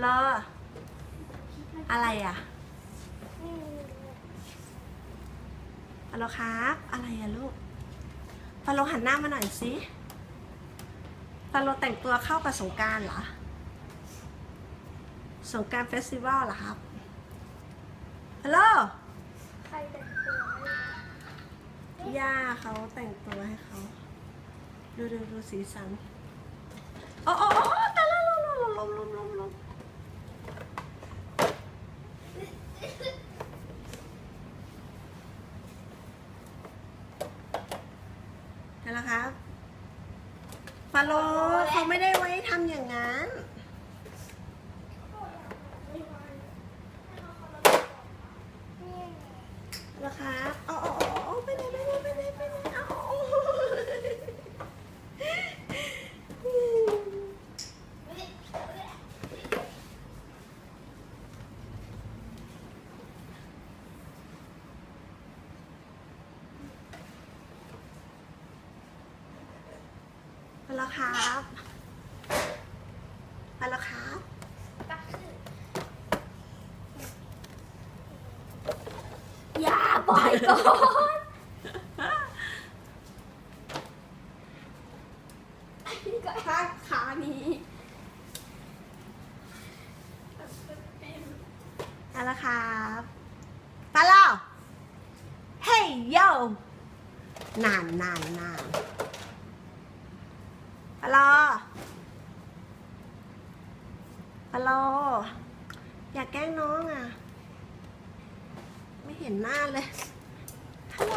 ลโหลอะไรอะฮัลโลครับ อะไรอะลูกฟาโลหันหน้ามาหน่อยสิฟาโลแต่งตัวเข้ากับสงการเหรอ สงการเฟสติวัลเหรอครับฮัลโหลใครแต่งตัวย่าเขาแต่งตัวให้เขา ดูดูดูสีสัน โอ้โอ้โอ้ตายแล้วลมลมลมลมลมลม นั่นแหละครับฟาโลเขาไม่ได้ไว้ทำอย่างนั้นนะคะบเอาเอาเอาเอาไปไหนไปไหนไปไหนไปไหนเอา ไปแล้วครับไปแล้วครับอย่าปล่อยก่อนอันนี้ก็ฮักขานี้ไปแล้วครับไปแล้วเฮ้ยโยนานนานนาน ไปแล้วไปแล้วอยากแกล้งน้องอะ ไม่เห็นหน้าเลยฮัลโหล